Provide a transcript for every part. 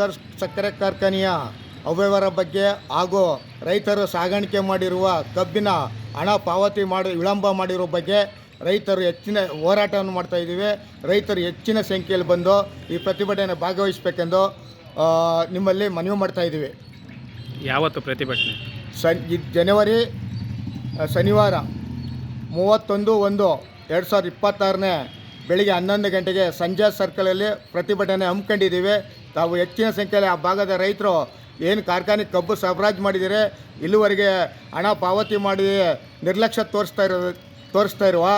Sugar ಸಕ್ಕರೆ ಕಾರ್ಖಾನೆಯ ಅವ್ಯವಹಾರ ಬಗ್ಗೆ ಹಾಗೂ ರೈತರು ಸಾಗಾಣಿಕೆ ಮಾಡಿರುವ ಕಬ್ಬಿನ ಹಣ ಪಾವತಿ ಮಾಡಿ ವಿಳಂಬ ಮಾಡಿರೋ ಬಗ್ಗೆ ರೈತರು ಹೆಚ್ಚಿನ ಹೋರಾಟವನ್ನು ಮಾಡ್ತಾ ಇದ್ದೀವಿ. ರೈತರು ಹೆಚ್ಚಿನ ಸಂಖ್ಯೆಯಲ್ಲಿ ಬಂದು ಈ ಪ್ರತಿಭಟನೆ ಭಾಗವಹಿಸಬೇಕೆಂದು ನಿಮ್ಮಲ್ಲಿ ಮನವಿ ಮಾಡ್ತಾ ಇದ್ದೀವಿ. ಯಾವತ್ತು ಪ್ರತಿಭಟನೆ? ಸನ್ ಜನವರಿ ಶನಿವಾರ ಮೂವತ್ತೊಂದು ಒಂದು ಎರಡು ಸಾವಿರದ ಇಪ್ಪತ್ತಾರನೇ ಬೆಳಿಗ್ಗೆ ಹನ್ನೊಂದು ಗಂಟೆಗೆ ಸಂಜೆ ಸರ್ಕಲಲ್ಲಿ ಪ್ರತಿಭಟನೆ ಹಮ್ಮಿಕೊಂಡಿದ್ದೀವಿ. ತಾವು ಹೆಚ್ಚಿನ ಸಂಖ್ಯೆಯಲ್ಲಿ ಆ ಭಾಗದ ರೈತರು ಏನು ಕಾರ್ಖಾನೆ ಕಬ್ಬು ಸರಬರಾಜು ಮಾಡಿದರೆ ಇಲ್ಲಿವರೆಗೆ ಹಣ ಪಾವತಿ ಮಾಡಿ ನಿರ್ಲಕ್ಷ್ಯ ತೋರಿಸ್ತಾ ಇರೋ, ತೋರಿಸ್ತಾ ಇರುವ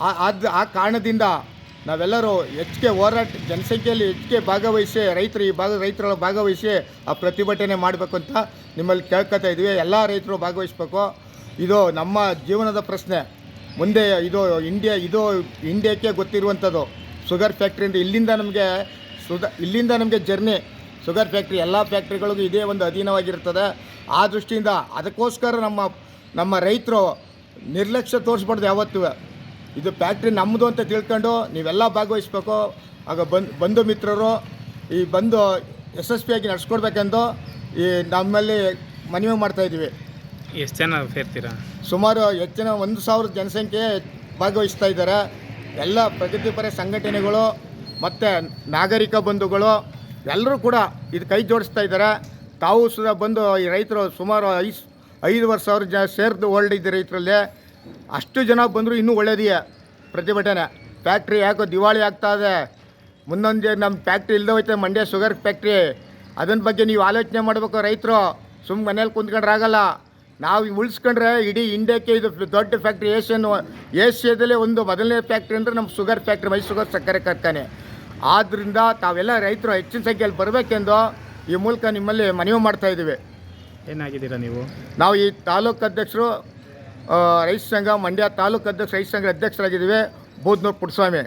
ಆ- ಆದ್ ಆ ಕಾರಣದಿಂದ ನಾವೆಲ್ಲರೂ ಹೆಚ್ಚಿಗೆ ಹೋರಾಟ, ಜನಸಂಖ್ಯೆಯಲ್ಲಿ ಹೆಚ್ಚಿಗೆ ಭಾಗವಹಿಸಿ, ರೈತರು ಈ ಭಾಗದ ರೈತರೆಲ್ಲ ಭಾಗವಹಿಸಿ ಆ ಪ್ರತಿಭಟನೆ ಮಾಡಬೇಕು ಅಂತ ನಿಮ್ಮಲ್ಲಿ ಕೇಳ್ಕೊತಾ ಇದ್ದೀವಿ. ಎಲ್ಲ ರೈತರು ಭಾಗವಹಿಸ್ಬೇಕು. ಇದು ನಮ್ಮ ಜೀವನದ ಪ್ರಶ್ನೆ. ಮುಂದೆ ಇದು ಇಂಡಿಯಾ ಇದು ಇಂಡಿಯಾಕ್ಕೆ ಗೊತ್ತಿರುವಂಥದ್ದು. ಶುಗರ್ ಫ್ಯಾಕ್ಟ್ರಿಯಿಂದ ಇಲ್ಲಿಂದ ನಮಗೆ ಸುಧ ಇಲ್ಲಿಂದ ನಮಗೆ ಜರ್ನಿ ಶುಗರ್ ಫ್ಯಾಕ್ಟ್ರಿ ಎಲ್ಲ ಫ್ಯಾಕ್ಟ್ರಿಗಳಿಗೂ ಇದೇ ಒಂದು ಅಧೀನವಾಗಿರ್ತದೆ ಆ ದೃಷ್ಟಿಯಿಂದ ಅದಕ್ಕೋಸ್ಕರ ನಮ್ಮ ನಮ್ಮ ರೈತರು ನಿರ್ಲಕ್ಷ್ಯ ತೋರಿಸ್ಬಾರ್ದು ಯಾವತ್ತೂ. ಇದು ಫ್ಯಾಕ್ಟ್ರಿ ನಮ್ಮದು ಅಂತ ತಿಳ್ಕೊಂಡು ನೀವೆಲ್ಲ ಭಾಗವಹಿಸ್ಬೇಕು. ಆಗ ಬಂದು, ಬಂಧು ಮಿತ್ರರು, ಈ ಬಂದು ಯಶಸ್ವಿಯಾಗಿ ನಡೆಸ್ಕೊಡ್ಬೇಕೆಂದು ಈ ನಮ್ಮಲ್ಲಿ ಮನವಿ ಮಾಡ್ತಾ ಇದ್ದೀವಿ. ಎಷ್ಟು ಜನ ಸೇರ್ತೀರಾ? ಸುಮಾರು ಹೆಚ್ಚಿನ ಒಂದು ಸಾವಿರ ಜನಸಂಖ್ಯೆ ಭಾಗವಹಿಸ್ತಾ ಇದ್ದಾರೆ. ಎಲ್ಲ ಪ್ರಗತಿಪರ ಸಂಘಟನೆಗಳು ಮತ್ತು ನಾಗರಿಕ ಬಂಧುಗಳು ಎಲ್ಲರೂ ಕೂಡ ಇದು ಕೈ ಜೋಡಿಸ್ತಾ ಇದ್ದಾರೆ. ತಾವು ಸುರ ಬಂದು ಈ ರೈತರು ಸುಮಾರು ಐದು ಐದುವರೆ ಸಾವಿರ ಜನ ಸೇರ್ದು ಇದ್ದಾರೆ ರೈತರಲ್ಲಿ. ಅಷ್ಟು ಜನ ಬಂದರೂ ಇನ್ನೂ ಒಳ್ಳೆಯದೇ ಪ್ರತಿಭಟನೆ. ಫ್ಯಾಕ್ಟ್ರಿ ಯಾಕೋ ದಿವಾಳಿ ಆಗ್ತಾ ಇದೆ. ಮುಂದೊಂದು ನಮ್ಮ ಫ್ಯಾಕ್ಟ್ರಿ ಇಲ್ಲದೆ ಹೋಯ್ತೆ, ಮಂಡ್ಯ ಶುಗರ್ ಫ್ಯಾಕ್ಟ್ರಿ. ಅದನ್ನ ಬಗ್ಗೆ ನೀವು ಆಲೋಚನೆ ಮಾಡಬೇಕು ರೈತರು. ಸುಮ್ಮನೆ ಮನೇಲಿ ಕುಂತ್ಕೊಂಡ್ರೆ ಆಗಲ್ಲ. ನಾವು ಉಳಿಸ್ಕೊಂಡ್ರೆ ಇಡೀ ಇಂಡಿಯಾಕ್ಕೆ ಇದು ದೊಡ್ಡ ಫ್ಯಾಕ್ಟ್ರಿ ಏಷ್ಯನ್ ಏಷ್ಯಾದಲ್ಲೇ ಒಂದು ಮೊದಲನೇ ಫ್ಯಾಕ್ಟ್ರಿ ಅಂದರೆ ನಮ್ಮ ಶುಗರ್ ಫ್ಯಾಕ್ಟ್ರಿ ಮೈ ಶುಗರ್ ಸಕ್ಕರೆ ಕಾರ್ಖಾನೆ. ಆದ್ದರಿಂದ ತಾವೆಲ್ಲ ರೈತರು ಹೆಚ್ಚಿನ ಸಂಖ್ಯೆಯಲ್ಲಿ ಬರಬೇಕೆಂದು ಈ ಮೂಲಕ ನಿಮ್ಮಲ್ಲಿ ಮನವಿ ಮಾಡ್ತಾ ಇದ್ದೀವಿ. ಏನಾಗಿದ್ದೀರಾ ನೀವು? ನಾವು ಈ ತಾಲೂಕು ಅಧ್ಯಕ್ಷರು ರೈತ ಸಂಘ ಮಂಡ್ಯ ತಾಲೂಕು ಅಧ್ಯಕ್ಷ ರೈತ ಸಂಘ ಅಧ್ಯಕ್ಷರಾಗಿದ್ದೀವಿ. ಬೂದ್ನೂರು ಪುಟ್ಟಸ್ವಾಮಿ